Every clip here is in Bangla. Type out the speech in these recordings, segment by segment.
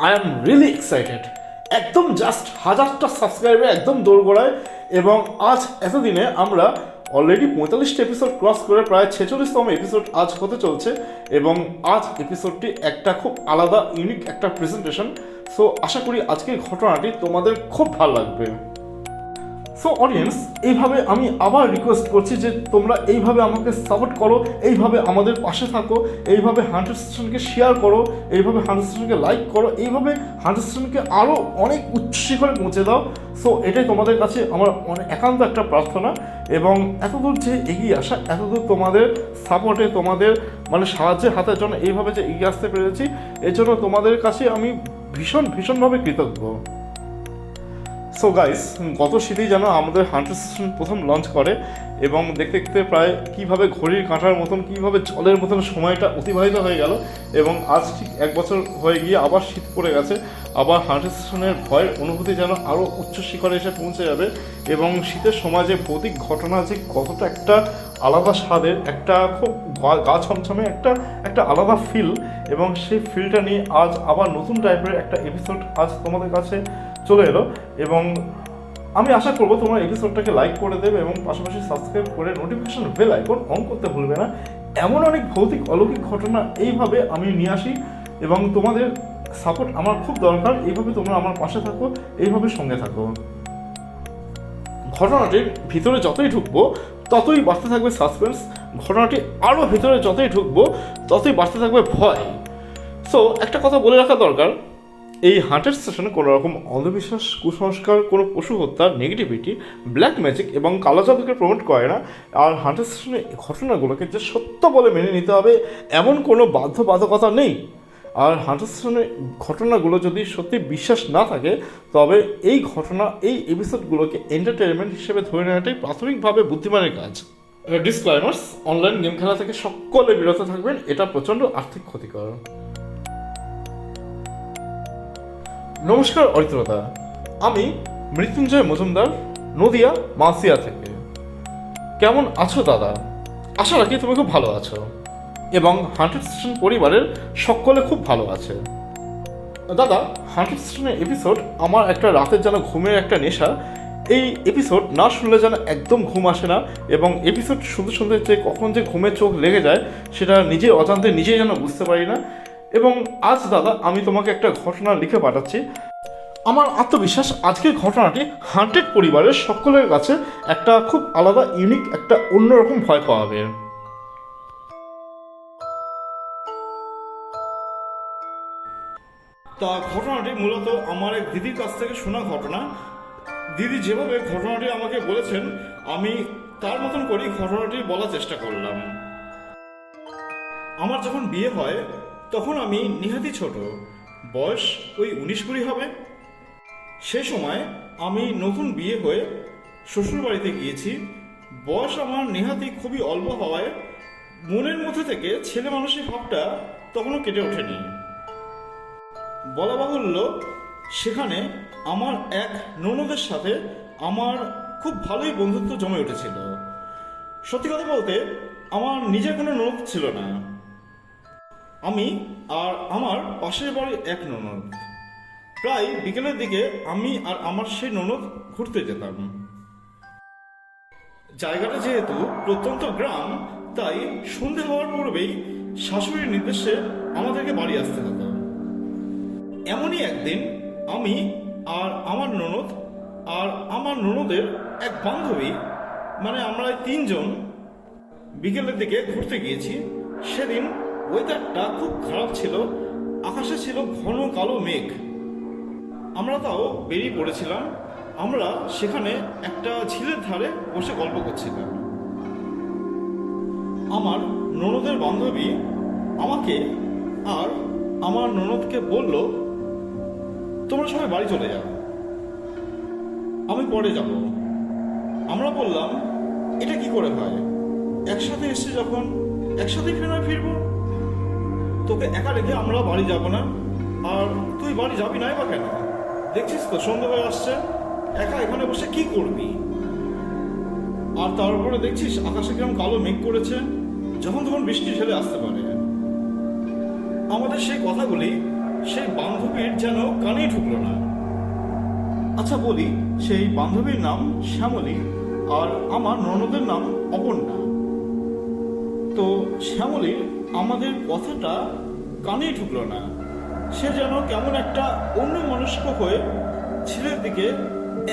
আই এম রিয়েলি এক্সাইটেড একদম জাস্ট হাজারটা সাবস্ক্রাইবে একদম দোরগোড়ায় এবং আজ এতদিনে আমরা অলরেডি পঁয়তাল্লিশটা এপিসোড ক্রস করে প্রায় ছেচল্লিশতম এপিসোড আজ হতে চলছে এবং আজ এপিসোডটি একটা খুব আলাদা ইউনিক একটা প্রেজেন্টেশন সো আশা করি আজকের ঘটনাটি তোমাদের খুব ভালো লাগবে। সো অডিয়েন্স এইভাবে আমি আবার রিকোয়েস্ট করছি যে তোমরা এইভাবে আমাকে সাপোর্ট করো, এইভাবে আমাদের পাশে থাকো, এইভাবে হান্ড্রেড স্টেশনকে শেয়ার করো, এইভাবে হান্ড্রেড স্টেশনকে লাইক করো, এইভাবে হান্ড্রেড স্টেশনকে আরও অনেক উচ্চ শিখরে পৌঁছে দাও। সো এটাই তোমাদের কাছে আমার অনেক একান্ত একটা প্রার্থনা এবং এতদূর যে এগিয়ে আসা, এতদূর তোমাদের সাপোর্টে তোমাদের মানে সাহায্যের হাতের জন্য এইভাবে যে এগিয়ে আসতে পেরেছি, এর জন্য তোমাদের কাছে আমি ভীষণ, ভীষণভাবে কৃতজ্ঞ। সো গাইস গত শীতেই যেন আমাদের হান্টার স্টেশন প্রথম লঞ্চ করে এবং দেখতে দেখতে প্রায় কীভাবে ঘড়ির কাঁটার মতন, কীভাবে জলের মতন সময়টা অতিবাহিত হয়ে গেল এবং আজ ঠিক এক বছর হয়ে গিয়ে আবার শীত পড়ে গেছে। আবার হান্টার স্টেশনের ভয়ের অনুভূতি যেন আরও উচ্চ শিখরে এসে পৌঁছে যাবে এবং শীতের সময় যে ঘটনা যে কতটা একটা আলাদা স্বাদের, একটা খুব গা ছমছমে একটা একটা আলাদা ফিল এবং সেই ফিলটা নিয়ে আজ আবার নতুন টাইপের একটা এপিসোড আজ তোমাদের কাছে চলে এলো এবং আমি আশা করব তোমরা এপিসোডটাকে লাইক করে দেবে এবং পাশাপাশি সাবস্ক্রাইব করে নোটিফিকেশন বেল আইকন অন করতে ভুলবে না। এমন অনেক ভৌতিক অলৌকিক ঘটনা এইভাবে আমি নিয়ে আসি এবং তোমাদের সাপোর্ট আমার খুব দরকার। এইভাবে তোমরা আমার পাশে থাকো, এইভাবে সঙ্গে থাকো। ঘটনাটির ভিতরে যতই ঢুকবো, ততই বাড়তে থাকবে সাসপেন্স ঘটনাটি আরও ভিতরে যতই ঢুকবো, ততই বাড়তে থাকবে ভয়। সো একটা কথা বলে রাখা দরকার। এই হান্টার স্টেশনে কোনো রকম অন্ধবিশ্বাস, কুসংস্কার, কোনো পশু হত্যা নেগেটিভিটি ব্ল্যাক ম্যাজিক এবং কালো জাদুকে প্রমোট করে না। আর হান্টার স্টেশনে ঘটনাগুলোকে যে সত্য বলে মেনে নিতে হবে, এমন কোনো বাধ্যবাধকতা নেই। আর হান্টার স্টেশনের ঘটনাগুলো যদি সত্যি বিশ্বাস না থাকে, তবে এই ঘটনা, এই এপিসোডগুলোকে এন্টারটেনমেন্ট হিসেবে ধরে নেওয়াটাই প্রাথমিকভাবে বুদ্ধিমানের কাজ। ডিসক্লাইমার্স অনলাইন গেম খেলা থেকে সকলে বিরত থাকবেন, এটা প্রচণ্ড আর্থিক ক্ষতিকর। নমস্কার অরিত্রতা আমি মৃত্যুঞ্জয় মজুমদার, নদিয়া মাসিয়া থেকে। কেমন আছো দাদা? আশা রাখি তুমি খুব ভালো আছো। এবং হান্ড্রেড স্টেশন পরিবারের সকলে খুব ভালো আছে। দাদা, হান্ড্রেড স্টেশনের এপিসোড আমার একটা রাতের যেন ঘুমের একটা নেশা। এই এপিসোড না শুনলে যেন একদম ঘুম আসে না এবং এপিসোড শুনতে শুনতে যে কখন যে ঘুমের চোখ লেগে যায়, সেটা নিজে অজান্তে নিজেই যেন বুঝতে পারি না। এবং আজ দাদা, আমি তোমাকে একটা ঘটনা লিখে পাঠাচ্ছি। আমার আত্মবিশ্বাস, আজকের ঘটনাটি হান্টেড পরিবারের সকলের কাছে একটা খুব আলাদা ইউনিক একটা অন্যরকম ভয় পাওয়াবে। তা ঘটনাটি মূলত আমার এক দিদির কাছ থেকে শোনা ঘটনা। দিদি যেভাবে ঘটনাটি আমাকে বলেছেন, আমি তার মতন করেই ঘটনাটি বলার চেষ্টা করলাম। আমার যখন বিয়ে হয় তখন আমি নিহাতি ছোট। বয়স ওই উনিশ কুড়ি হবে। সে সময় আমি নতুন বিয়ে হয়ে শ্বশুর বাড়িতে গিয়েছি। বয়স আমার নেহাতি খুবই অল্প হওয়ায় মনের মধ্যে থেকে ছেলে মানুষের ভাবটা তখনও কেটে ওঠেনি। বলা বাহুল্য, সেখানে আমার এক ননদের সাথে আমার খুব ভালোই বন্ধুত্ব জমে উঠেছিল। সত্যি কথা বলতে, আমার নিজের কোনো ননদ ছিল না। আমি আর আমার পাশের বাড়ির এক ননদ। প্রায় বিকেলের দিকে আমি আর আমার সেই ননদ ঘুরতে যেতাম। জায়গাটা যেহেতু প্রত্যন্ত গ্রাম, তাই সন্ধে হওয়ার পূর্বেই শাশুড়ির নির্দেশে আমাদেরকে বাড়ি আসতে হতো। এমনই একদিন আমি আর আমার ননদ আর আমার ননদের এক বান্ধবী মানে আমরা তিনজন, বিকেলের দিকে ঘুরতে গিয়েছি। সেদিন ওয়েদারটা খুব খারাপ ছিল। আকাশে ছিল ঘন কালো মেঘ। আমরা তাও বেরিয়ে পড়েছিলাম। আমরা সেখানে একটা ঝিলের ধারে বসে গল্প করছিলাম। আমার ননদের বান্ধবী আমাকে আর আমার ননদকে বলল, তোমরা সবাই বাড়ি চলে যাও। আমি পরে যাব। আমরা বললাম, এটা কি করে হয়? একসাথে এসে যখন, একসাথে ফেরা ফিরবো? তোকে একা রেখে আমরা বাড়ি যাব না। আর তুই বাড়ি যাবি নাই বা কেন? দেখছিস তো সন্ধ্যা হয়ে আসছে। একা এখানে বসে কি করবি? আর তারপরে দেখছিস, আকাশে কীরকম কালো মেঘ করেছে, যখন তখন বৃষ্টি ঢেলে আসতে পারে। আমাদের সেই কথাগুলি সেই বান্ধবীর যেন কানেই ঢুকলো না। আচ্ছা বলি, সেই বান্ধবীর নাম শ্যামলী আর আমার ননদের নাম অপর্ণা। তো শ্যামলীর আমাদের কথাটা কানেই ঢুকলো না। সে যেন কেমন একটা অন্য মনস্ক হয়ে ছেলের দিকে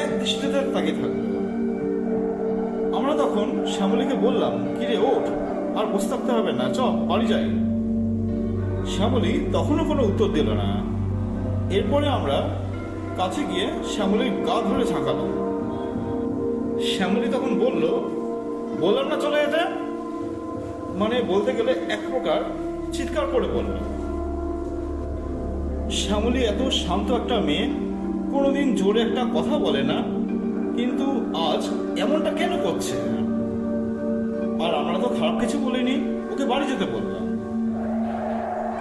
এক দৃষ্টিতে তাকিয়ে থাকল। আমরা তখন শ্যামলীকে বললাম, কিরে, ওঠ, আর বসে থাকতে হবে না চ বাড়ি যাই। শ্যামলী তখনও কোনো উত্তর দিল না। এরপরে আমরা কাছে গিয়ে শ্যামলীর গা ধরে ঝাঁকালাম শ্যামলী তখন বলল, বললাম না চলে যেতে? মানে বলতে গেলে এক প্রকার চিৎকার করে বলল। শ্যামলী এত শান্ত একটা মেয়ে, কোনোদিন জোরে একটা কথা বলে না, কিন্তু আজ এমনটা কেন করছে? আর আমরা তো খারাপ কিছু বলিনি, ওকে বাড়ি যেতে বললাম।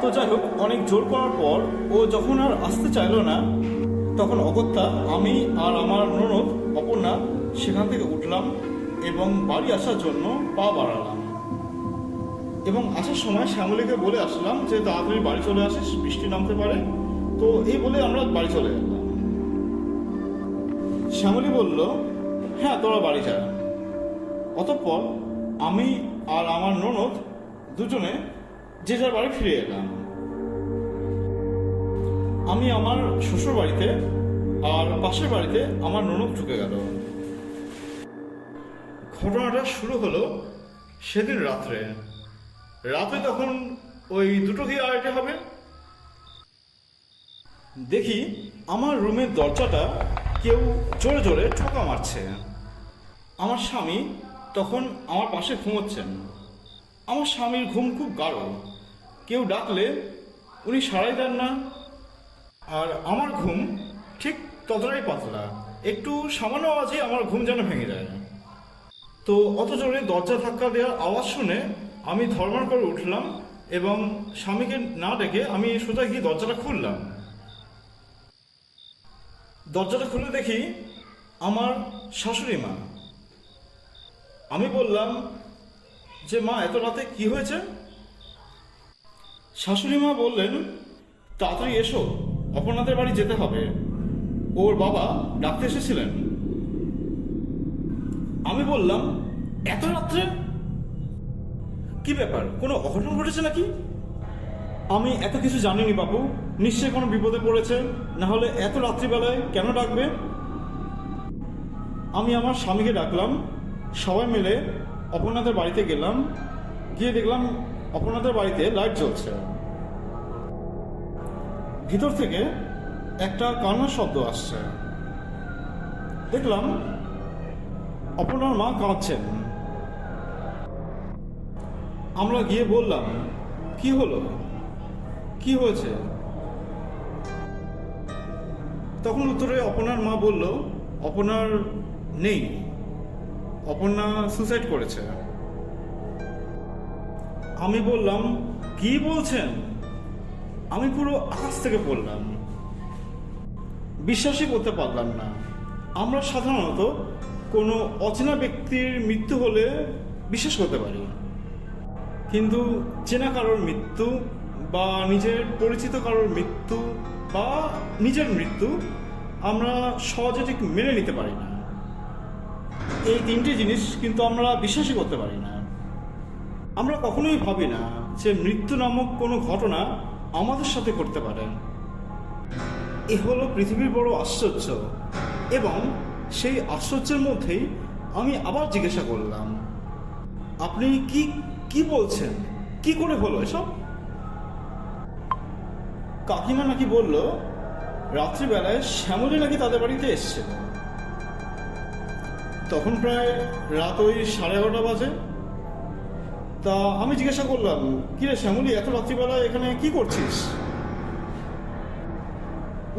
তো যাই হোক, অনেক জোর করার পর ও যখন আর আসতে চাইলো না, তখন অগত্যা আমি আর আমার ননদ অপর্ণা সেখান থেকে উঠলাম এবং বাড়ি আসার জন্য পা বাড়ালাম। এবং আসার সময় শ্যামলীকে বলে আসলাম যে তাড়াতাড়ি বাড়ি চলে আসিস, বৃষ্টি নামতে পারে। তো এই বলে আমরা বাড়ি চলে গেলাম। শ্যামলী বলল হ্যাঁ তোরা বাড়ি যা। অতঃপর আমি আর আমার ননদ দুজনে যে যার বাড়ি ফিরে এলাম। আমি আমার শ্বশুর বাড়িতে আর পাশের বাড়িতে আমার ননদ ঢুকে গেল। ঘটনাটা শুরু হলো সেদিন রাত্রে। রাতে তখন ওই দুটো কি আড়াইটে হবে। দেখি, আমার রুমের দরজাটা কেউ জোরে জোরে ঠোকা মারছে। আমার স্বামী তখন আমার পাশে ঘুমোচ্ছেন। আমার স্বামীর ঘুম খুব গাঢ়। কেউ ডাকলে উনি সারাই দেন না। আর আমার ঘুম ঠিক ততটাই পাতলা। একটু সামান্য আওয়াজে আমার ঘুম যেন ভেঙে যায়। তো অত জোরে দরজা ধাক্কা দেওয়ার আওয়াজ শুনে আমি ধর্মার করে উঠলাম এবং স্বামীকে না ডেকে আমি সোজা গিয়ে দরজাটা খুললাম। দরজাটা খুলে দেখি আমার শাশুড়ি মা। আমি বললাম যে, মা, এত রাতে কি হয়েছে? শাশুড়ি মা বললেন, তাড়াতাড়ি এসো, অপর্ণাদের বাড়ি যেতে হবে। ওর বাবা ডাকতে এসেছিলেন। আমি বললাম, এত রাত্রে কি ব্যাপার? কোনো অঘটন ঘটেছে নাকি? আমি এত কিছু জানিনি বাবু নিশ্চয়ই কোনো বিপদে পড়েছে। না হলে এত রাত্রিবেলায় কেন ডাকবে? আমি আমার স্বামীকে ডাকলাম। সবাই মিলে অপর্ণাদের বাড়িতে গেলাম। গিয়ে দেখলাম অপর্ণাদের বাড়িতে লাইট জ্বলছে। ভিতর থেকে একটা কান্নার শব্দ আসছে। দেখলাম অপর্ণার মা কাঁদছেন। আমরা গিয়ে বললাম, কি হলো? কি হয়েছে? তখন উত্তরে অপর্ণার মা বলল, অপর্ণার নেই। অপর্ণা সুসাইড করেছে। আমি বললাম, কি বলছেন? আমি পুরো আকাশ থেকে পড়লাম। বিশ্বাসই করতে পারলাম না। আমরা সাধারণত কোনো অচেনা ব্যক্তির মৃত্যু হলে বিশ্বাস করতে পারি। কিন্তু চেনা কারোর মৃত্যু বা নিজের পরিচিত কারোর মৃত্যু বা নিজের মৃত্যু আমরা সহজে ঠিক মেনে নিতে পারি না। এই তিনটি জিনিস কিন্তু আমরা বিশ্বাসই করতে পারি না। আমরা কখনোই ভাবি না যে মৃত্যু নামক কোনো ঘটনা আমাদের সাথে করতে পারে। এ হলো পৃথিবীর বড় আশ্চর্য এবং সেই আশ্চর্যের মধ্যেই আমি আবার জিজ্ঞাসা করলাম, আপনি কি কি বলছেন? কি করে হলো এসব? কাকিমা নাকি বলল, রাত্রিবেলায় শ্যামলী নাকি তাদের বাড়িতে এসছে। তখন প্রায় রাত ওই সাড়ে এগারোটা বাজে। তা আমি জিজ্ঞাসা করলাম, কিরে শ্যামলী, এত রাত্রিবেলায় এখানে কি করছিস?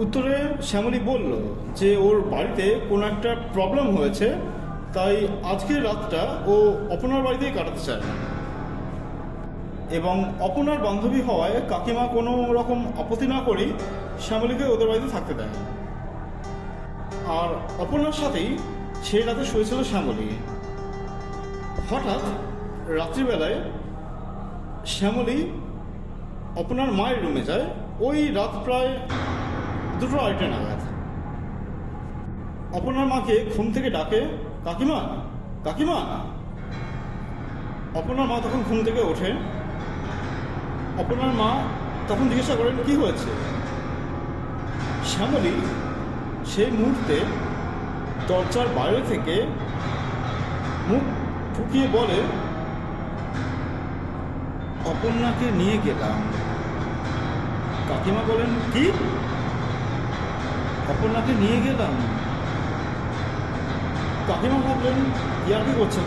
উত্তরে শ্যামলী বলল যে, ওর বাড়িতে কোনো একটা প্রবলেম হয়েছে, তাই আজকের রাতটা ও অপনার বাড়িতেই কাটাতে চায়। এবং অপনার বান্ধবী হওয়ায় কাকিমা কোনো রকম আপত্তি না করেই শ্যামলীকে ওদের বাড়িতে থাকতে দেয়। আর অপর্ণার সাথেই সেই রাতে শুয়েছিল শ্যামলী। হঠাৎ রাত্রিবেলায় শ্যামলী অপনার মায়ের রুমে যায়। ওই রাত প্রায় দুটো আড়াইটে নাগাদ। অপর্ণার মাকে ঘুম থেকে ডাকে, কাকিমা কাকিমা। অপর্ণার মা তখন ঘুম থেকে ওঠে। অপর্ণার মা তখন জিজ্ঞাসা করেন, কি হয়েছে? শ্যামলী সেই মুহূর্তে দরজার বাইরে থেকে মুখ ঠুকিয়ে বলে অপর্ণাকে নিয়ে গেলাম। কাকিমা বলেন, কি? অপর্ণাকে নিয়ে গেলাম? কাকিমা ভাবলেন ইয়ার কি করছে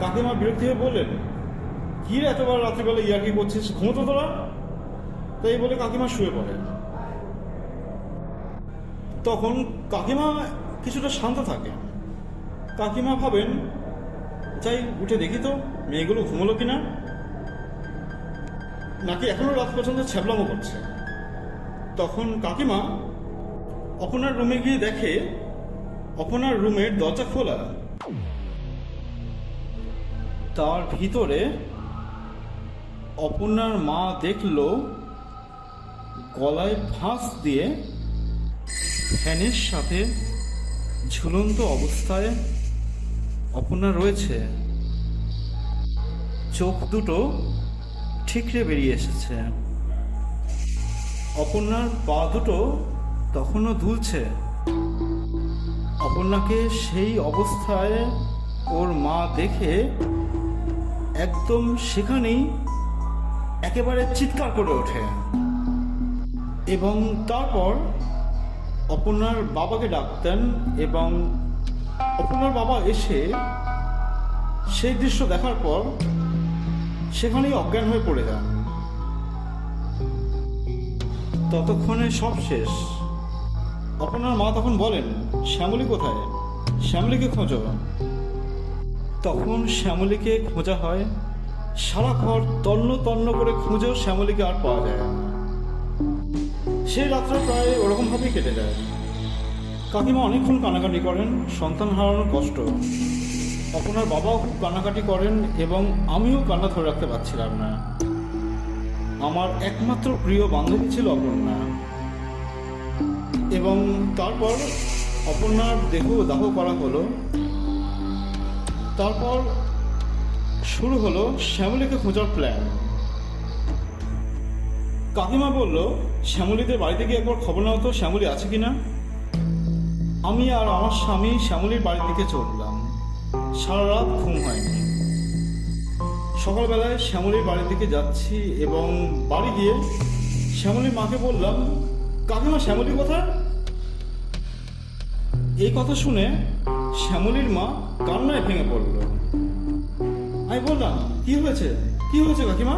কাকিমা বিরক্তি হয়ে বললেন কি রে এতবার রাত্রিবেলা ইয়ার্কি করছিস, ঘুমোতো তোরা? তাই বলে কাকিমা শুয়ে পড়ে। তখন কাকিমা কিছুটা শান্ত থাকে। কাকিমা ভাবেন, যাই, উঠে দেখি তো, মেয়েগুলো ঘুমোলো কিনা? নাকি এখনও রাত পর্যন্ত ছ্যাবলামো করছে? তখন কাকিমা অপনার রুমে গিয়ে দেখে, অপনার রুমের দরজা খোলা। তার ভিতরে অপর্ণার মা দেখল গলায় ফাঁস দিয়ে ফ্যানের সাথে ঝুলন্ত অবস্থায় অপর্ণা রয়েছে। চোখ দুটো ঠিকরে বেরিয়ে এসেছে। অপর্ণার পা দুটো তখনও দুলছে অপর্ণাকে সেই অবস্থায় ওর মা দেখে একদম সেখানেই একেবারে চিৎকার করে ওঠে। এবং তারপর অপর্ণার বাবাকে ডাকতেন এবং অপর্ণার বাবা এসে সেই দৃশ্য দেখার পর সেখানেই অজ্ঞান হয়ে পড়ে যান। ততক্ষণে সব শেষ। অপর্ণার মা তখন বলেন, শ্যামলী কোথায়? শ্যামলীকে খোঁজো। তখন শ্যামলীকে খোঁজা হয় সারা ঘর তন্ন তন্ন করে খুঁজেও শ্যামলীকে আর পাওয়া যায় না। সেই রাত্রে প্রায় ওরকমভাবেই কেটে যায়। কাকিমা অনেকক্ষণ কানাকাটি করেন, সন্তান হারানোর কষ্ট। অপনার বাবাও খুব কান্নাকাটি করেন এবং আমিও কান্না ধরে রাখতে পারছিলাম না। আমার একমাত্র প্রিয় বান্ধবী ছিল অপর্ণা। এবং তারপর অপর্ণার দেহ দাহ করা হলো। তারপর শুরু হলো শ্যামলীকে খোঁজার প্ল্যান কাকিমা বলল, শ্যামলীদের বাড়িতে গিয়ে একবার খবর নাও তো, শ্যামলী আছে কিনা? আমি আর আমার স্বামী শ্যামলীর বাড়ির দিকে চললাম। সারা রাত ঘুম হয়নি। সকালবেলায় শ্যামলীর বাড়ির দিকে যাচ্ছি এবং বাড়ি গিয়ে শ্যামলীর মাকে বললাম, কাকিমা, শ্যামলী কোথায়? এই কথা শুনে শ্যামলীর মা কান্নায় ভেঙে পড়ল। আমি বললাম, কি হয়েছে? কি হয়েছে কাকিমা?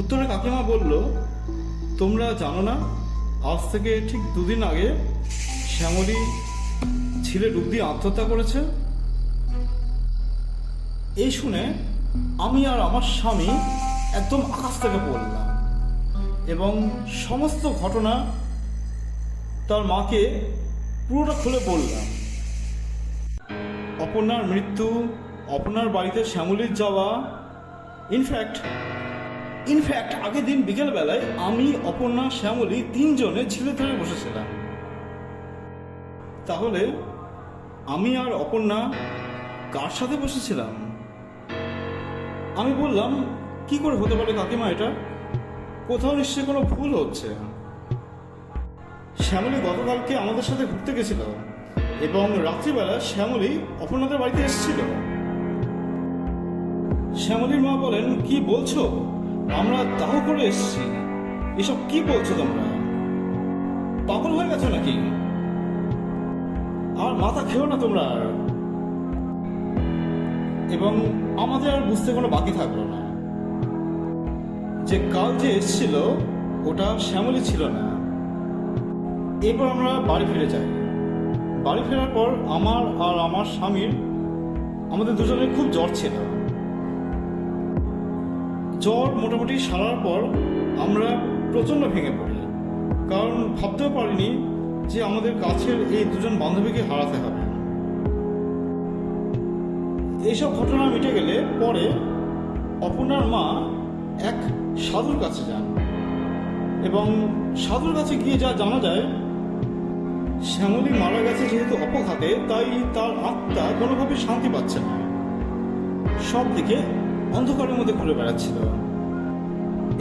উত্তরে কাকিমা বলল, তোমরা জানো না, আজ থেকে ঠিক দুদিন আগে শ্যামলী ছিলে ডুব দিয়ে আত্মহত্যা করেছে? এই শুনে আমি আর আমার স্বামী একদম আকাশ থেকে পড়লাম এবং সমস্ত ঘটনা তার মাকে পুরোটা খুলে বললাম। অপর্ণার মৃত্যু অপর্ণার বাড়িতে শ্যামলীর যাওয়া ইনফ্যাক্ট ইনফ্যাক্ট আগের দিন বিকেলবেলায় আমি, অপর্ণা, শ্যামলী তিনজনে ঝিলে ধরে বসেছিলাম। তাহলে আমি আর অপর্ণা কার সাথে বসেছিলাম? আমি বললাম, কি করে হতে পারে কাকিমা এটা? কোথাও নিশ্চয়ই কোনো ভুল হচ্ছে। শ্যামলী গতকালকে আমাদের সাথে ঘুরতে গেছিল এবং রাত্রিবেলা শ্যামলী অপর্ণাদের বাড়িতে এসেছিল। শ্যামলীর মা বলেন, কি বলছো? আমরা দাহ করে এসেছি। এসব কি বলছো তোমরা? পাগল হয়ে গেছো নাকি? আর মাথা খেও না তোমরা এবং আমাদের আর বুঝতে কোনো বাকি থাকল না। যে কাল যে এসেছিল, ওটা শ্যামলী ছিল না। এরপর আমরা বাড়ি ফিরে যাই। বাড়ি ফেরার পর আমার আর আমার স্বামীর, আমাদের দুজনের খুব জ্বর ছিল। জ্বর মোটামুটি সারার পর আমরা প্রচণ্ড ভেঙে পড়ি। কারণ ভাবতেও পারিনি যে আমাদের কাছের এই দুজন বান্ধবীকে হারাতে হবে। এইসব ঘটনা মিটে গেলে পরে অপর্ণার মা এক সাধুর কাছে যান এবং সাধুর কাছে গিয়ে যা জানা যায়, শ্যামলী মারা গেছে যেহেতু অপঘাতে, তাই তার আত্মা কোনোভাবে শান্তি পাচ্ছে না। সব দিকে অন্ধকারের মধ্যে ঘুরে বেড়াচ্ছিল।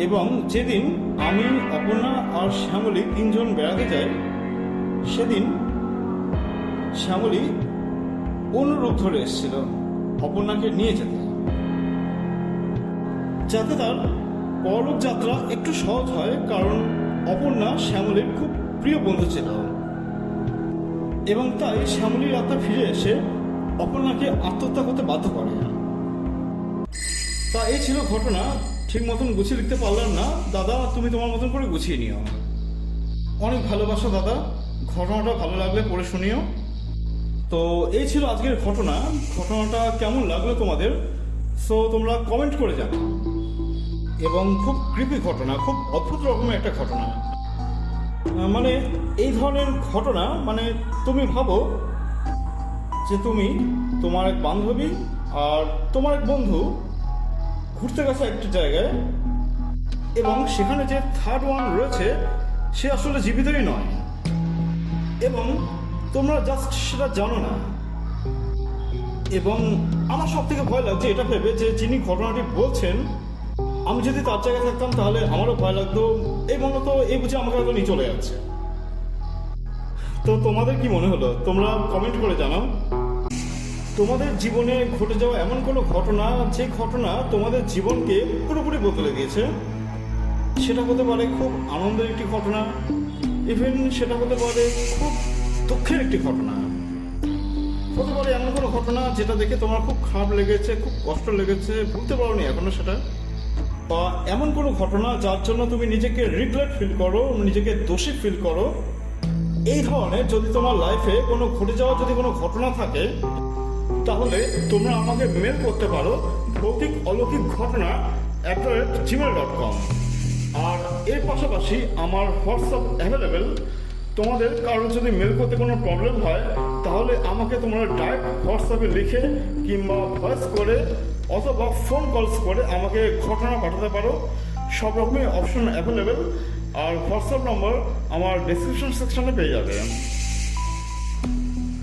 এবং যেদিন আমি, অপর্ণা আর শ্যামলী তিনজন বেড়াতে যাই, সেদিন শ্যামলী অন্য রূপ ধরে এসেছিল, অপর্ণাকে নিয়ে যেতে। যাতে তার পরলোক যাত্রা একটু সহজ হয়, কারণ অপর্ণা শ্যামলীর খুব প্রিয় বন্ধু ছিল। এবং তাই শ্যামলীর আত্মা ফিরে এসে অপর্ণাকে আত্মহত্যা করতে বাধ্য করে। তা এই ছিল ঘটনা। ঠিক মতন গুছিয়ে লিখতে পারলাম না। দাদা, তুমি তোমার মতন করে গুছিয়ে নিও। অনেক ভালোবাসা, দাদা। ঘটনাটা ভালো লাগলে পড়ে শুনিও। তো এই ছিল আজকের ঘটনা। ঘটনাটা কেমন লাগল তোমাদের? সো তোমরা কমেন্ট করে জানাও। এবং খুব কৃপি ঘটনা, খুব অদ্ভুত রকমের একটা ঘটনা। মানে এই ধরনের ঘটনা মানে তুমি ভাবো যে তুমি তোমার এক বান্ধবী আর তোমার এক বন্ধু ঘুরতে গেছে একটা জায়গায়, এবং সেখানে যে থার্ড ওয়ান রয়েছে, সে আসলে জীবিতই নয়। এবং তোমরা জাস্ট সেটা জানো না। এবং আমার সব থেকে ভয় লাগছে, এটা ভেবে যে যিনি ঘটনাটি বলছেন, আমি যদি তার জায়গায় থাকতাম, তাহলে আমারও ভয় লাগতো এই মনে তো এই বুঝে আমাকে হয়তো নিয়ে চলে যাচ্ছে। তো তোমাদের কি মনে হলো? তোমরা কমেন্ট করে জানাও। তোমাদের জীবনে ঘটে যাওয়া এমন কোনো ঘটনা, যে ঘটনা তোমাদের জীবনকে পুরোপুরি বদলে দিয়েছে, সেটা হতে পারে খুব আনন্দের একটি ঘটনা ইভেন সেটা হতে পারে খুব দুঃখের একটি ঘটনা। হতে পারে এমন কোনো ঘটনা যেটা দেখে তোমার খুব খারাপ লেগেছে, খুব কষ্ট লেগেছে, ভুলতে পারোনি এখনও সেটা। বা এমন কোনো ঘটনা যার জন্য তুমি নিজেকে রিগ্রেট ফিল করো, নিজেকে দোষী ফিল করো। এই ধরনের যদি তোমার লাইফে কোনো ঘটে যাওয়া যদি কোনো ঘটনা থাকে তাহলে তোমরা আমাকে মেল করতে পারো, ভৌতিক অলৌকিক ঘটনা at the rate Gmail dot com আর এর পাশাপাশি আমার হোয়াটসঅ্যাপ অ্যাভেলেবেল তোমাদের কারোর যদি মেল করতে কোনো প্রবলেম হয়, তাহলে আমাকে তোমরা ডাইরেক্ট হোয়াটসঅ্যাপে লিখে কিংবা ভয়েস করে অথবা ফোন কলস করে আমাকে ঘটনা পাঠাতে পারো। সব রকমই অপশন অ্যাভেলেবেল আর হোয়াটসঅ্যাপ নম্বর আমার ডিসক্রিপশন সেকশনে পেয়ে যাবে।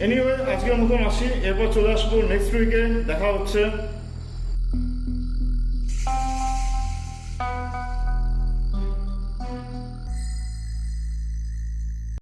এনিওয়ে আজকের মতন আসি এরপর চলে আসব নেক্সট উইকে দেখা হচ্ছে।